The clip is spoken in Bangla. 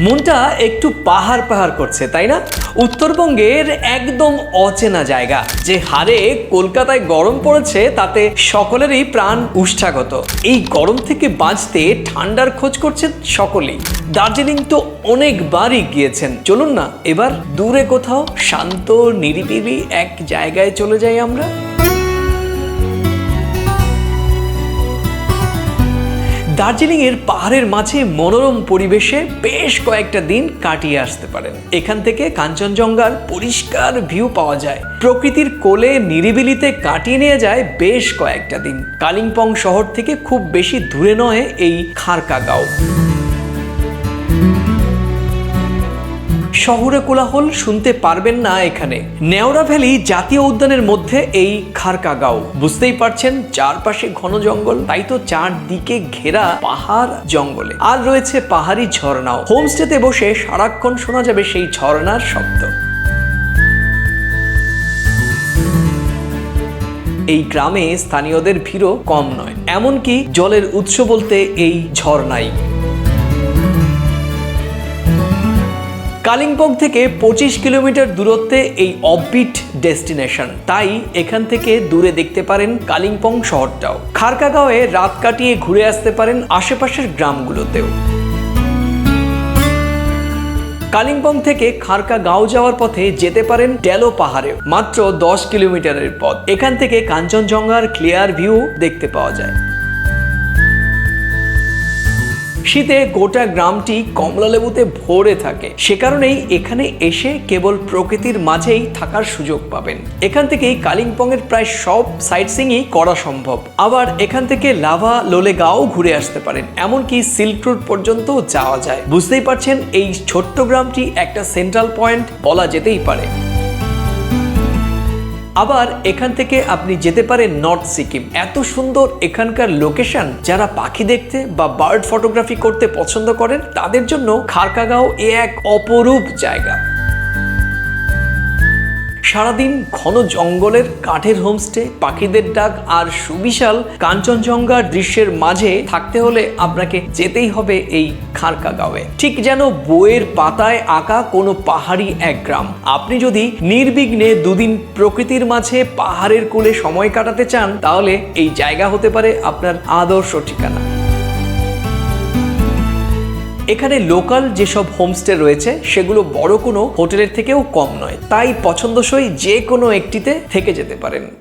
মনটা একটু পাহাড় পাহাড় করছে, তাই না? উত্তরবঙ্গের একদম অচেনা জায়গা, যে হারে কলকাতায় গরম পড়েছে, তাতে সকলেরই প্রাণ উষ্ঠাগত। এই গরম থেকে বাঁচতে ঠান্ডার খোঁজ করছে সকলেই। দার্জিলিং তো অনেকবারই গিয়েছেন। চলুন না, এবার দূরে কোথাও শান্ত, নিরিবিলি এক জায়গায় চলে যাই আমরা। দার্জিলিং এর পাহাড়ের মাঝে মনোরম পরিবেশে বেশ কয়েকটা দিন কাটিয়ে আসতে পারেন। এখান থেকে কাঞ্চনজঙ্ঘার পরিষ্কার ভিউ পাওয়া যায়। প্রকৃতির কোলে নিরিবিলিতে কাটিয়ে নিয়ে যায় বেশ কয়েকটা দিন। কালিম্পং শহর থেকে খুব বেশি দূরে নয় এই খারকাগাঁও। শহরে কোলাহল শুনতে পারবেন না এখানে। নেওড়া ভ্যালি জাতীয় উদ্যানের মধ্যে এই খারকাগাঁও। বুঝতেই পারছেন, চারপাশে ঘন জঙ্গল, তাই তো চারদিকে ঘেরা পাহাড় জঙ্গলে। আর রয়েছে পাহাড়ি ঝর্ণাও। হোমস্টেতে বসে সারাক্ষণ শোনা যাবে সেই ঝর্ণার শব্দ। এই গ্রামে স্থানীয়দের ভিড়ও কম নয়। এমনকি জলের উৎস বলতে এই ঝর্ণাই। কালিম্পং থেকে পঁচিশ কিলোমিটার দূরত্বে এই অফবিট ডেস্টিনেশন। তাই এখান থেকে দূরে দেখতে পারেন কালিম্পং শহরটাও। খারকাগাঁওয়ে রাত কাটিয়ে ঘুরে আসতে পারেন আশেপাশের গ্রামগুলোতেও। কালিম্পং থেকে খারকাগাঁও যাওয়ার পথে যেতে পারেন ডেলো পাহাড়ে মাত্র দশ কিলোমিটারের পথ। এখান থেকে কাঞ্চনজঙ্ঘার ক্লিয়ার ভিউ দেখতে পাওয়া যায়। শীতে গোটা গ্রামটি কমলালেবুতে ভরে থাকে। সে কারণেই এখানে এসে কেবল প্রকৃতির মাঝেই থাকার সুযোগ পাবেন। এখান থেকেই কালিম্পংয়ের প্রায় সব সাইট সিংই করা সম্ভব। আবার এখান থেকে লাভা, লোলেগাঁও ঘুরে আসতে পারেন। এমনকি সিল্ক রুট পর্যন্ত যাওয়া যায়। বুঝতেই পারছেন, এই ছোট্ট গ্রামটি একটা সেন্ট্রাল পয়েন্ট বলা যেতেই পারে। আবার এখান থেকে আপনি যেতে পারেন নর্থ সিকিম। এত সুন্দর এখানকার লোকেশন, যারা পাখি দেখতে বা বার্ড ফটোগ্রাফি করতে পছন্দ করেন, তাদের জন্য খারকাগাঁও এ এক অপরূপ জায়গা। সারাদিন ঘন জঙ্গলের কাঠের হোমস্টে, পাখিদের ডাক আর সুবিশাল কাঞ্চনজঙ্ঘার দৃশ্যের মাঝে থাকতে হলে আপনাকে যেতেই হবে এই খারকা খারকাগাঁওয়ে। ঠিক যেন বইয়ের পাতায় আঁকা কোনো পাহাড়ি এক গ্রাম। আপনি যদি নির্বিঘ্নে দুদিন প্রকৃতির মাঝে পাহাড়ের কোলে সময় কাটাতে চান, তাহলে এই জায়গা হতে পারে আপনার আদর্শ ঠিকানা। এখানে লোকাল যেসব হোমস্টে রয়েছে, সেগুলো বড় কোনো হোটেলের থেকেও কম নয়। তাই পছন্দসই যে কোনো একটিতে থেকে যেতে পারেন।